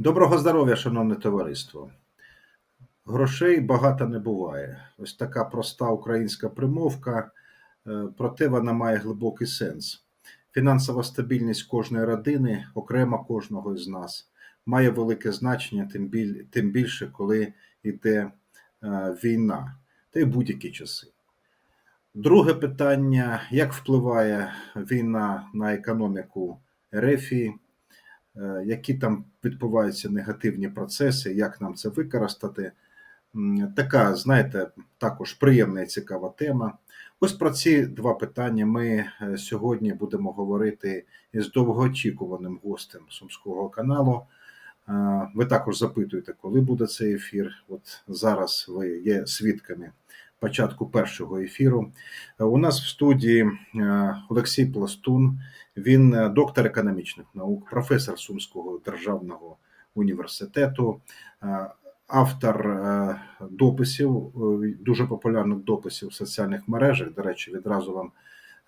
Доброго здоров'я, шановне товариство. Грошей багато не буває. Ось така проста українська примовка, е, проте вона має глибокий сенс. Фінансова стабільність кожної родини, окремо кожного із нас, має велике значення, тим, біль, тим більше, коли йде е, війна, та й будь-які часи. Друге питання: як впливає війна на економіку Ерефії? Е, які там відбуваються негативні процеси, як нам це використати. Така, знаєте, також приємна і цікава тема. Ось про ці два питання ми е, сьогодні будемо говорити із довгоочікуваним гостем Сумського каналу. Е, Ви також запитуєте, коли буде цей ефір. От зараз ви є свідками початку першого ефіру. Е, У нас в студії е, Олексій Пластун, він е, доктор економічних наук, професор Сумського державного університету, автор дописів, дуже популярних дописів в соціальних мережах. До речі, відразу вам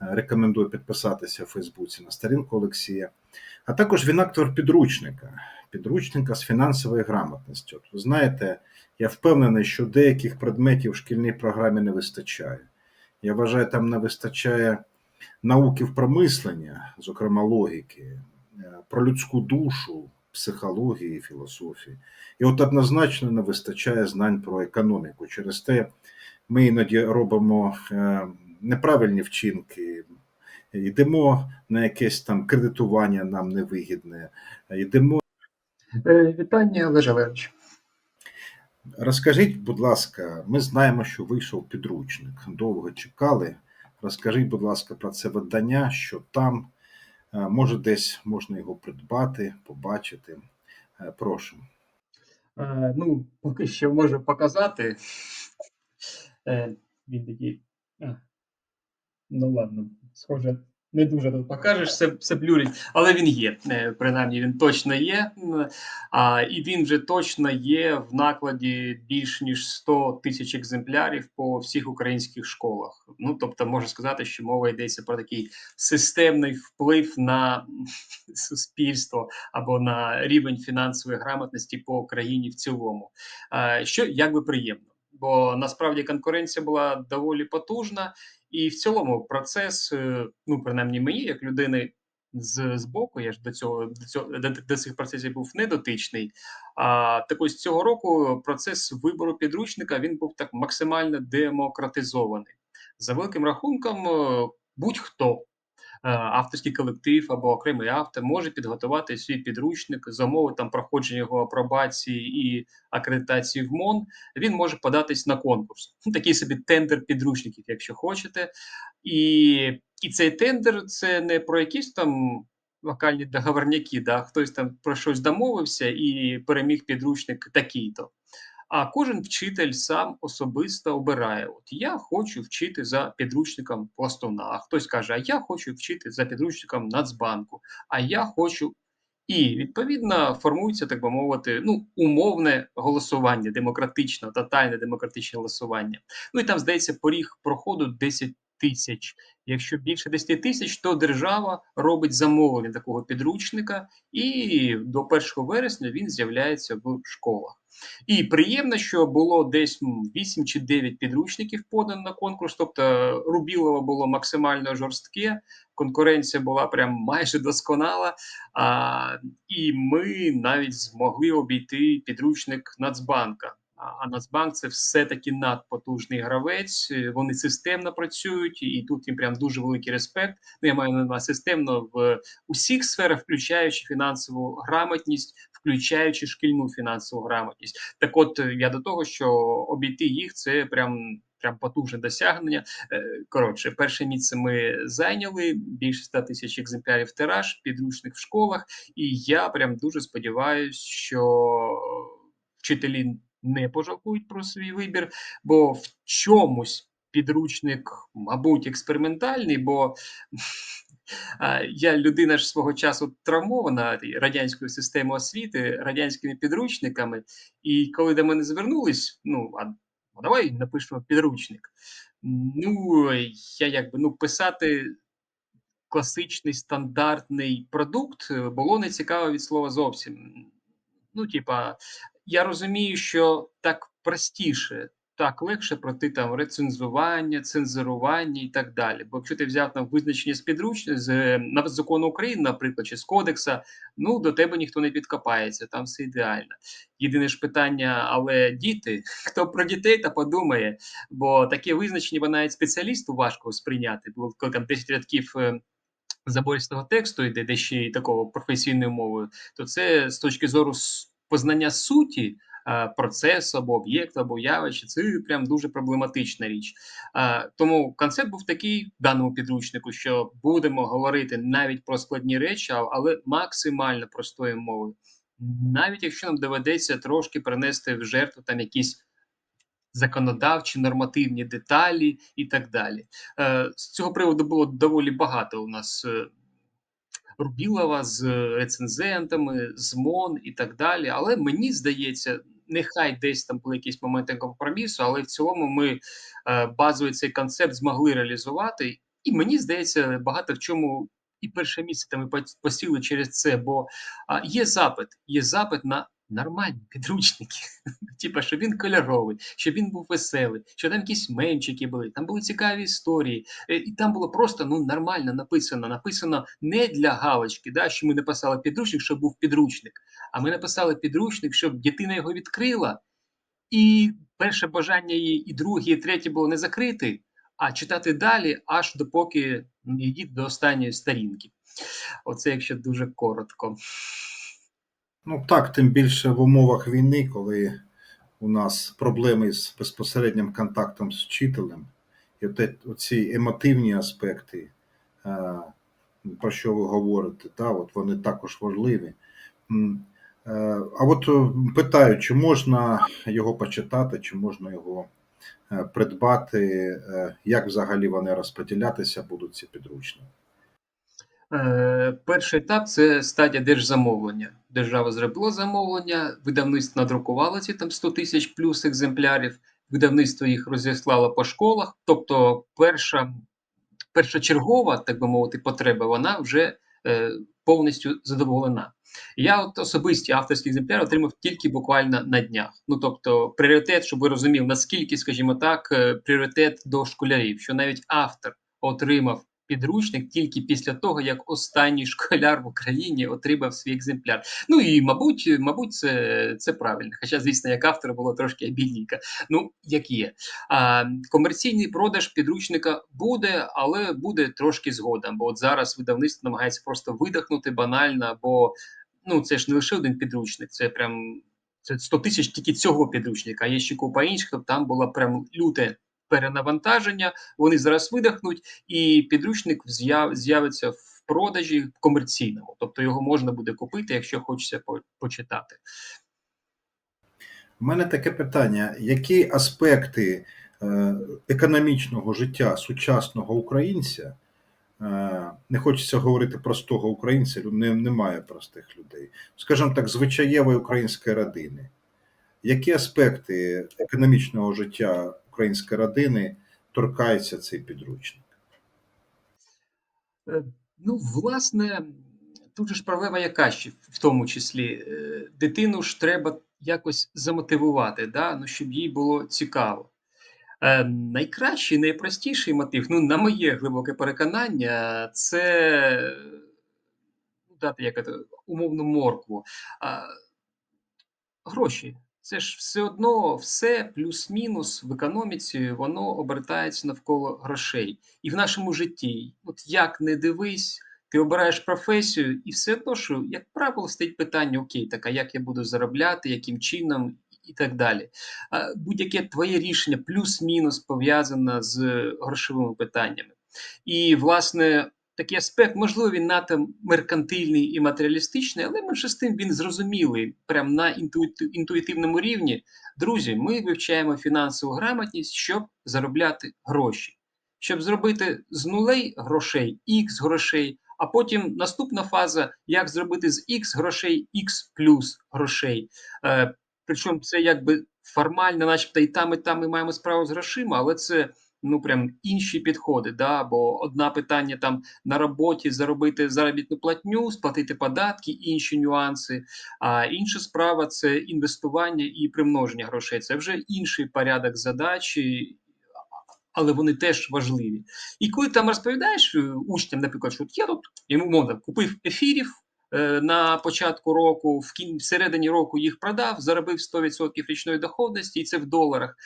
рекомендую підписатися в Фейсбуці на сторінку Олексія. А також він автор підручника, підручника з фінансової грамотності. От ви знаєте, я впевнений, що деяких предметів в шкільній програмі не вистачає. Я вважаю, там не вистачає науки в промислення, зокрема логіки, е, про людську душу, психології, філософії. І от однозначно не вистачає знань про економіку. Через те ми іноді робимо е, неправильні вчинки, йдемо на якесь там кредитування нам невигідне, йдемо. Е, Вітання, Валерійович. Розкажіть, будь ласка, ми знаємо, що вийшов підручник. Довго чекали. Розкажіть, будь ласка, про це видання, що там, Е, може, десь можна його придбати, побачити. Е, Прошу. Ну, поки що можу показати. Він такий. Ну ладно, схоже, не дуже тут покажеш, все, все блюрить, але він є. Е, Принаймні, він точно є. А, і він вже точно є в накладі більш ніж 100 тисяч екземплярів по всіх українських школах. Ну, тобто, можна сказати, що мова йдеться про такий системний вплив на суспільство або на рівень фінансової грамотності по країні в цілому. Е, Що якби приємно, бо насправді конкуренція була доволі потужна, і в цілому процес, е, ну принаймні мені, як людини. З, з боку, я ж до цього до цього до, до цих процесів був не дотичний. А так ось цього року процес вибору підручника він був так максимально демократизований. За великим рахунком, е, будь-хто авторський колектив або окремий автор може підготувати свій підручник за умови там проходження його апробації і акредитації в МОН. Він може податись на конкурс. Ну, такий собі тендер підручників, якщо хочете. І, і цей тендер це не про якісь там. Локальні договорняки, да, хтось там про щось домовився і переміг підручник такий-то. А кожен вчитель сам особисто обирає: от я хочу вчити за підручником пластуна, а хтось каже, а я хочу вчити за підручником Нацбанку, а я хочу. І відповідно формується, так би мовити, ну, умовне голосування, демократичне, тотальне демократичне голосування. Ну і там, здається, поріг проходу 10 тисяч. Якщо більше 10 тисяч, то держава робить замовлення такого підручника, і до 1 вересня він з'являється в школах. І приємно, що було десь м, 8 чи 9 підручників подано на конкурс. Тобто Рубілово було максимально жорстке, конкуренція була прям майже досконала. А, і ми навіть змогли обійти підручник Нацбанка. А Нацбанк це все-таки надпотужний гравець. е, Вони системно працюють, і тут їм прям дуже великий респект. Ну, я маю на системно в усіх сферах, включаючи фінансову грамотність, включаючи шкільну фінансову грамотність. Так, от е, я до того, що обійти їх це прям. Прям потужне досягнення. Е, Коротше, перше місце ми зайняли більше 100 тисяч екземплярів тираж, підручник в школах. І я прям дуже сподіваюся, що вчителі не пожалкують про свій вибір, бо в чомусь підручник, мабуть, експериментальний, бо я людина ж свого часу травмована радянською системою освіти, радянськими підручниками. І коли до мене звернулись, ну а ну, давай напишемо підручник. Ну, я якби ну писати класичний стандартний продукт було не цікаво від слова зовсім. ну, типа, я розумію, що так простіше, так легше пройти там рецензування, цензурування і так далі. Бо якщо ти взяв там визначення з підручних з на- закону України, наприклад, чи з кодекса, ну до тебе ніхто не підкопається, там все ідеально. Єдине ж питання, але діти, хто про дітей та подумає, бо таке визначення бо навіть спеціалісту важко сприйняти. Бо коли там 10 рядків. е, Забористого тексту йде, де ще й такого професійною мовою, то це з точки зору познання суті е, процесу або об'єкту, або явища, це прям дуже проблематична річ. Е, Тому концепт був такий в даному підручнику, що будемо говорити навіть про складні речі, але максимально простою мовою. Навіть якщо нам доведеться трошки принести в жертву там якісь законодавчі нормативні деталі і так далі. Е, З цього приводу було доволі багато у нас Рубілова з рецензентами, з МОН і так далі. Але мені здається, нехай десь там були якісь моменти компромісу, але в цілому ми е, базовий цей концепт змогли реалізувати. І мені здається, багато в чому і перше місце там ми посіли через це, бо є запит, є запит на нормальні підручники. Типа, щоб він кольоровий, щоб він був веселий, що там якісь мемчики були, там були цікаві історії, Е, і там було просто ну нормально написано. Написано не для галочки, да, що ми написали підручник, щоб був підручник. А ми написали підручник, щоб дитина його відкрила, і перше бажання її, і друге, і третє було не закрити, а читати далі, аж допоки не йдіть до останньої сторінки. Оце якщо дуже коротко. Ну так, тим більше в умовах війни, коли у нас проблеми з безпосереднім контактом з вчителем, і е- оці емотивні аспекти, е, про що ви говорите, та, от вони також важливі. Е, А от питаю, чи можна його почитати, чи можна його придбати, як взагалі вони розподілятися будуть ці підручники? Е, перший етап це стадія держзамовлення. Держава зробила замовлення, видавництво надрукувало ці там 100 тисяч плюс екземплярів, видавництво їх розіслало по школах. Тобто, перша, першочергова, так би мовити, потреба, вона вже е, повністю задоволена. Я от особисті авторські екземпляри отримав тільки буквально на днях. Ну тобто, пріоритет, щоб ви розумів, наскільки, скажімо так, е, пріоритет до школярів, що навіть автор отримав підручник тільки після того, як останній школяр в Україні отримав свій екземпляр. Ну і мабуть, мабуть, це, це правильно. Хоча, звісно, як автор було трошки обільненько. Ну, як є. А, комерційний продаж підручника буде, але буде трошки згодом. Бо от зараз видавництво намагається просто видихнути банально, бо ну це ж не лише один підручник, це прям це 100 тисяч тільки цього підручника. А є ще купа інших, тобто там було прям люте перенавантаження. Вони зараз видихнуть, і підручник з'яв- з'явиться в продажі комерційному. Тобто його можна буде купити, якщо хочеться почитати. У мене таке питання: які аспекти е, економічного життя сучасного українця, е, не хочеться говорити простого українця, не, немає простих людей, скажімо так, звичаєвої української родини. Які аспекти економічного життя української родини торкається цей підручник? Е, Ну, власне, тут же ж проблема яка ще в тому числі. Е, Дитину ж треба якось замотивувати, да? ну, щоб їй було цікаво. Е, найкращий, найпростіший мотив, ну, на моє глибоке переконання, це ну, дати як умовну моркву. Гроші. Це ж все одно все плюс-мінус в економіці, воно обертається навколо грошей. І в нашому житті, от як не дивись, ти обираєш професію, і все одно, що, як правило, стоїть питання: окей, так а як я буду заробляти, яким чином і так далі. Будь-яке твоє рішення плюс-мінус пов'язане з грошовими питаннями. І, власне, такий аспект, можливо, він надто меркантильний і матеріалістичний, але менше з тим він зрозумілий, прямо на інтуїтивному рівні. Друзі, ми вивчаємо фінансову грамотність, щоб заробляти гроші, щоб зробити з нулей грошей X грошей, а потім наступна фаза, як зробити з X грошей X плюс грошей. Е, причому це якби формально, начебто, і там, і там ми маємо справу з грошима, але це ну прям інші підходи. Да? Бо одна питання там на роботі заробити заробітну платню, сплатити податки, інші нюанси. А інша справа це інвестування і примноження грошей. Це вже інший порядок задач. і- Але вони теж важливі. І коли там розповідаєш е, учням, наприклад, що я тут йому мовно купив ефірів е, на початку року, в кін... всередині року їх продав, заробив 100% річної доходності, і це в доларах.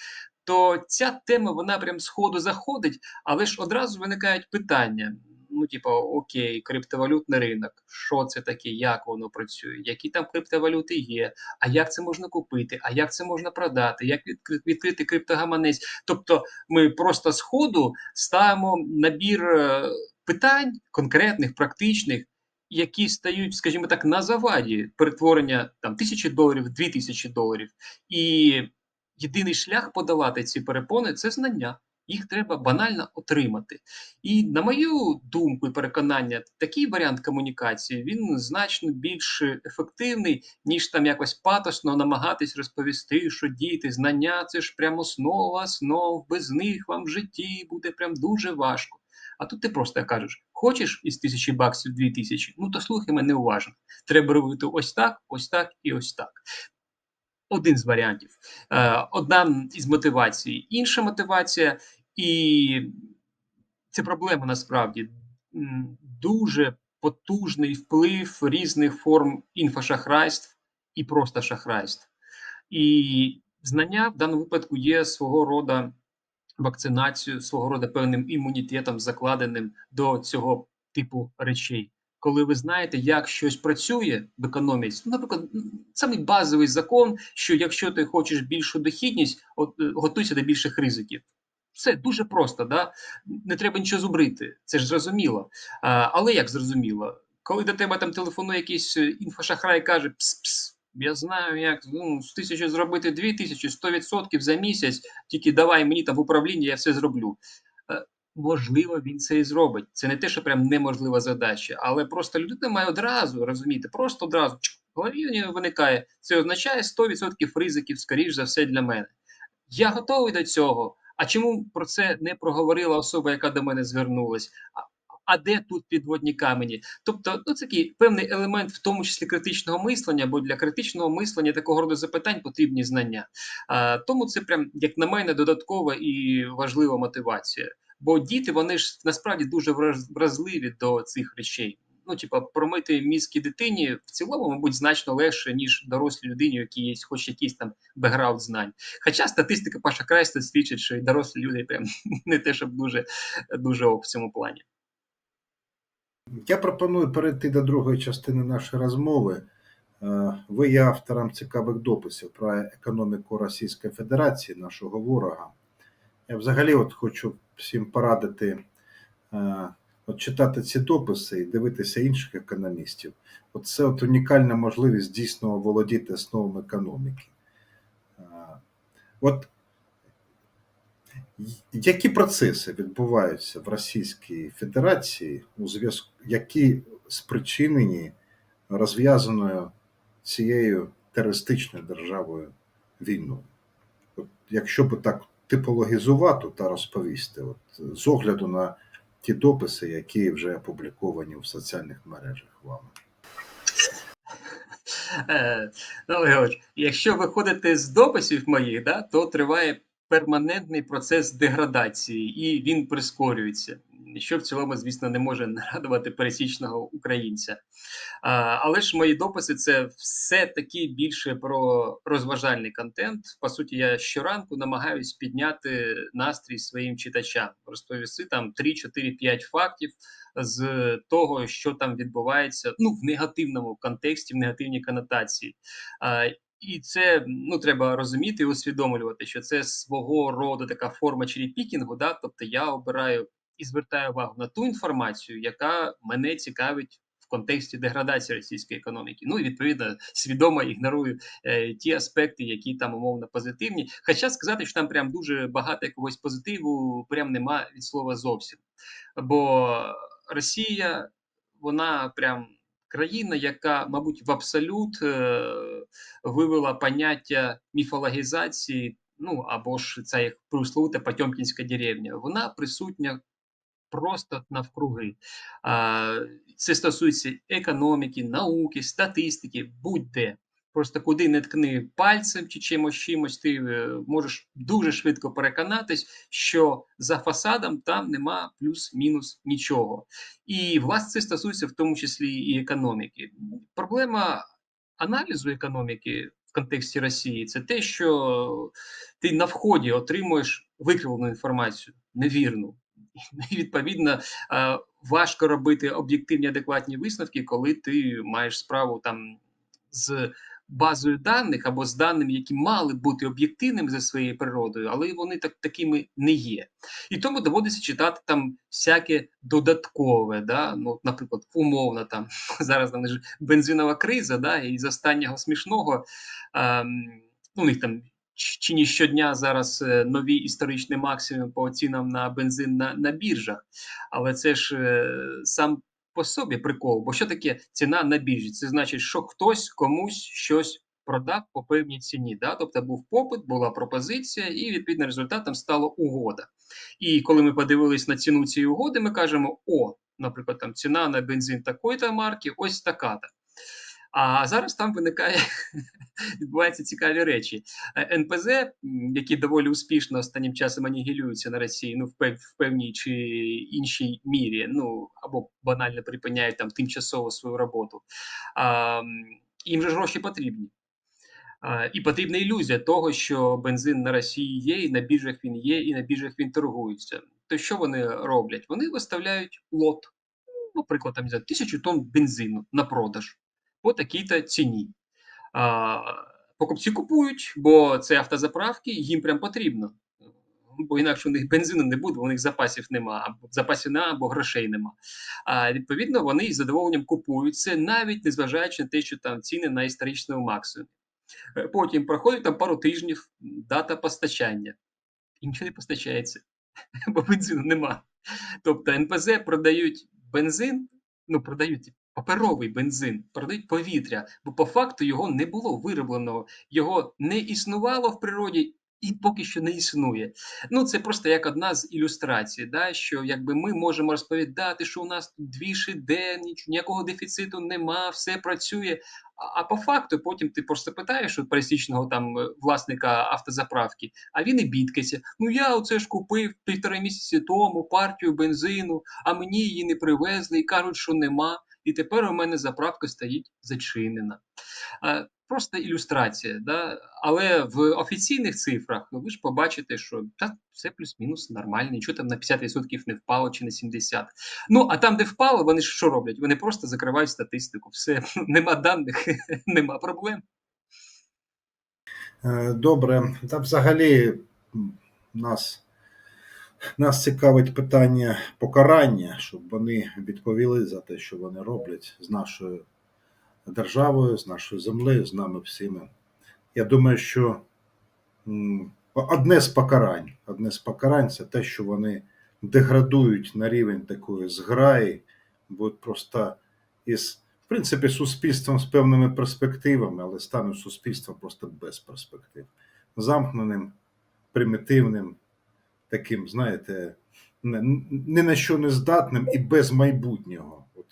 То ця тема вона прям з ходу заходить, але ж одразу виникають питання. Ну, типу, окей, криптовалютний ринок, що це таке, як воно працює, які там криптовалюти є, а як це можна купити, а як це можна продати, як відкри- відкрити криптогаманець. Тобто ми просто з ходу ставимо набір е, питань конкретних, практичних, які стають, скажімо так, на заваді перетворення там тисячі доларів, дві тисячі доларів. І єдиний шлях подолати ці перепони це знання. Їх треба банально отримати. І на мою думку і переконання, такий варіант комунікації він значно більш ефективний, ніж там якось патосно намагатись розповісти, що діти, знання це ж прямо основа основ, без них вам в житті буде прям дуже важко. А тут ти просто кажеш: хочеш із тисячі баксів дві тисячі, ну то слухай мене уважно. Треба робити ось так, ось так і ось так. Один з варіантів. Е, одна із мотивацій, інша мотивація, і це проблема насправді дуже потужний вплив різних форм інфошахрайств і просто шахрайств. І знання в даному випадку є свого роду вакцинацією, свого роду певним імунітетом, закладеним до цього типу речей. Коли ви знаєте, як щось працює в економіці, ну, наприклад, самий базовий закон, що якщо ти хочеш більшу дохідність, от, е, готуйся до більших ризиків. Все дуже просто, да? не треба нічого зубрити, це ж зрозуміло. А, але як зрозуміло, коли до тебе там телефонує якийсь е, інфошахрай і каже: пс-пс, я знаю, як ну, з тисячі зробити дві тисячі, 100% за місяць, тільки давай мені там в управління, я все зроблю. Можливо, він це і зробить. Це не те, що прям неможлива задача, але просто людина має одразу розуміти, просто одразу в голові у нього виникає. Це означає 100% ризиків, скоріш за все, для мене. Я готовий до цього. А чому про це не проговорила особа, яка до мене звернулась? А де тут підводні камені? Тобто, ну це такий певний елемент, в тому числі критичного мислення, бо для критичного мислення такого роду запитань потрібні знання. А, тому це прям, як на мене, додаткова і важлива мотивація. Бо діти вони ж насправді дуже вразливі до цих речей. Ну, типа, промити мізки дитині в цілому, мабуть, значно легше, ніж дорослій людині, у якій є хоч якийсь там бекграунд знань. Хоча статистика Паша Крайста свідчить, що і дорослі люди прям не те, щоб дуже, дуже в цьому плані. Я пропоную перейти до другої частини нашої розмови. Е, Ви є автором цікавих дописів про економіку Російської Федерації, нашого ворога. Я взагалі от хочу всім порадити е, от читати ці дописи і дивитися інших економістів. От це от унікальна можливість дійсно володіти основами економіки. Е, От які процеси відбуваються в Російській Федерації, у зв'язку, які спричинені розв'язаною цією терористичною державою війною? От, якщо би так типологізувати та розповісти, от, з огляду на ті дописи, які вже опубліковані в соціальних мережах вами. Е, ну, Георгій, якщо виходити з дописів моїх, да, то триває перманентний процес деградації, і він прискорюється. Що в цілому, звісно, не може нарадувати пересічного українця. А, але ж мої дописи це все таки більше про розважальний контент. По суті, я щоранку намагаюсь підняти настрій своїм читачам, розповісти там 3, 4, 5 фактів з того, що там відбувається, ну в негативному контексті, в негативній конотації. А, і це ну треба розуміти і усвідомлювати, що це свого роду така форма черепікінгу. Да? Тобто я обираю і звертаю увагу на ту інформацію, яка мене цікавить в контексті деградації російської економіки. Ну і відповідно свідомо ігнорую е, ті аспекти, які там умовно позитивні. Хоча сказати, що там прям дуже багато якогось позитиву, прям нема від слова зовсім. Бо Росія, вона прям країна, яка, мабуть, в абсолют е, вивела поняття міфологізації ну або ж ця як присловута Потьомкінська деревня, вона присутня просто навкруги. Це стосується економіки, науки, статистики, будь-де. Просто куди не ткни пальцем чи чимось чимось, ти е, можеш дуже швидко переконатись, що за фасадом там нема плюс-мінус нічого. І власне це стосується в тому числі і економіки. Проблема аналізу економіки в контексті Росії це те, що ти на вході отримуєш викривлену інформацію, невірну. І відповідно е, важко робити об'єктивні адекватні висновки, коли ти маєш справу там з базою даних або з даними, які мали бути об'єктивними за своєю природою, але вони так такими не є. І тому доводиться читати там всяке додаткове. Да? Ну, Наприклад, умовно там зараз там бензинова криза, да? і з останнього смішного ем, ну, у них там чи не щодня зараз е, нові історичні максимуми по цінам на бензин на, на біржах. Але це ж е, сам по собі прикол. Бо що таке ціна на біржі? Це значить, що хтось комусь щось продав по певній ціні. Да? Тобто був попит, була пропозиція, і відповідно результатом стала угода. І коли ми подивились на ціну цієї угоди, ми кажемо: о, наприклад, там ціна на бензин такої-то марки, ось така-то. А зараз там виникає відбуваються цікаві речі. Е, НПЗ, які доволі успішно останнім часом анігілюються на Росії, ну в, певній чи іншій мірі, ну або банально припиняють там тимчасово свою роботу. А, Їм же гроші потрібні. А, І потрібна ілюзія того, що бензин на Росії є, і на біржах він є, і на біржах він торгується. То що вони роблять? Вони виставляють лот, наприклад, там тисячу тонн бензину на продаж по такій-то ціні. А, Покупці купують, бо це автозаправки, їм прям потрібно. Бо інакше у них бензину не буде, у них запасів нема, або запасів нема, або грошей нема. А відповідно, вони з задоволенням купують це, навіть незважаючи на те, що там ціни на історичному максимумі. Е, потім проходить там пару тижнів дата постачання. І нічого не постачається, бо бензину нема. Тобто НПЗ продають бензин, ну продають паперовий бензин, продають повітря, бо по факту його не було виробленого, його не існувало в природі. І поки що не існує. Ну це просто як одна з ілюстрацій, да, що якби ми можемо розповідати, що у нас тут дві шиде, ніякого дефіциту нема, все працює. А, по факту потім ти просто питаєш у пересічного там е, власника автозаправки, а він і бідкається. Ну я оце ж купив півтора місяці тому партію бензину, а мені її не привезли і кажуть, що нема і тепер у мене заправка стоїть зачинена. Просто ілюстрація, да? але в офіційних цифрах ви ж побачите, що так, все плюс-мінус нормально, нічого там на 50% не впало чи на 70%. Ну, а там, де впало, вони ж що роблять? Вони просто закривають статистику. Все, нема даних, нема проблем. Е, добре, та взагалі нас нас цікавить питання покарання, щоб вони відповіли за те, що вони роблять з нашою державою, з нашою землею, з нами всіми. Я думаю, що одне з покарань, одне з покарань це те, що вони деградують на рівень такої зграї, будуть просто із, в принципі, суспільством з певними перспективами, але стануть суспільством просто без перспектив, замкненим, примітивним таким, знаєте, ні на що не здатним і без майбутнього. От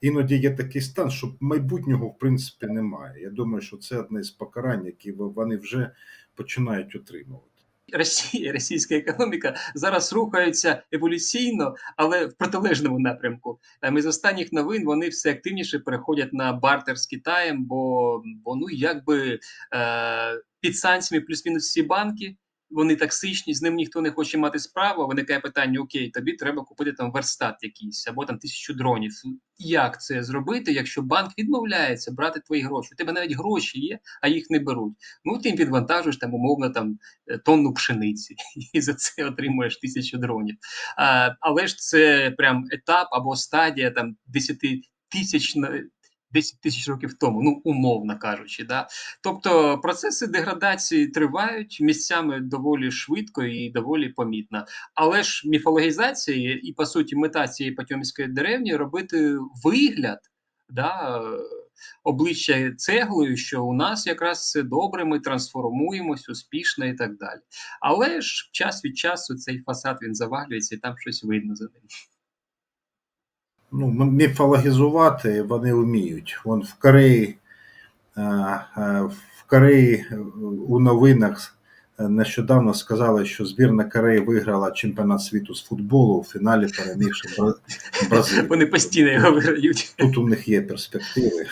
Іноді є такий стан, що майбутнього в принципі немає. Я думаю, що це одне з покарань, які вони вже починають отримувати. Росія, російська економіка зараз рухається еволюційно, але в протилежному напрямку. Там із останніх новин вони все активніше переходять на бартер з Китаєм, бо бо ну якби е, під санкціями плюс-мінус всі банки вони токсичні, з ним ніхто не хоче мати справу. Виникає питання: Окей, тобі треба купити там верстат якийсь або там тисячу дронів. Як це зробити, якщо банк відмовляється брати твої гроші? У тебе навіть гроші є, а їх не беруть. Ну ти їм підвантажуєш там умовно там е, тонну пшениці, і за це отримуєш тисячу дронів. А, Але ж це прям етап або стадія там 10 тисяч 10 тисяч років тому, ну умовно кажучи. Да? Тобто процеси деградації тривають місцями доволі швидко і доволі помітно. Але ж міфологізація і, по суті, мета цієї Потьомської деревні робити вигляд. Да, обличчя цеглою, що у нас якраз все добре, ми трансформуємось успішно і так далі. Але ж час від часу цей фасад він завалюється і там щось видно за ним. Ну, міфологізувати вони вміють. Вон в Кореї, е, е, в Кореї е, у новинах е, нещодавно сказали, що збірна Кореї виграла чемпіонат світу з футболу у фіналі перемігши Бразилію. Вони постійно його виграють. Тут у них є перспективи.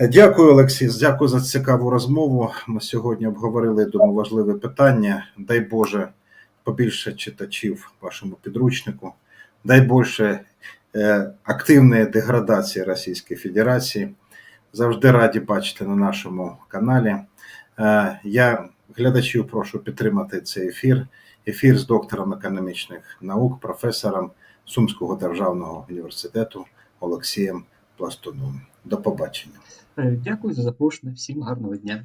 Дякую, Олексій. Дякую за цікаву розмову. Ми сьогодні обговорили думаю, важливе питання. Дай Боже побільше читачів вашому підручнику. Дай Боже е, активної деградації Російської Федерації. Завжди раді бачити на нашому каналі. Е, я глядачів прошу підтримати цей ефір. Ефір з доктором економічних наук, професором Сумського державного університету Олексієм Пластуном. До побачення. Е, Дякую за запрошення. Всім гарного дня.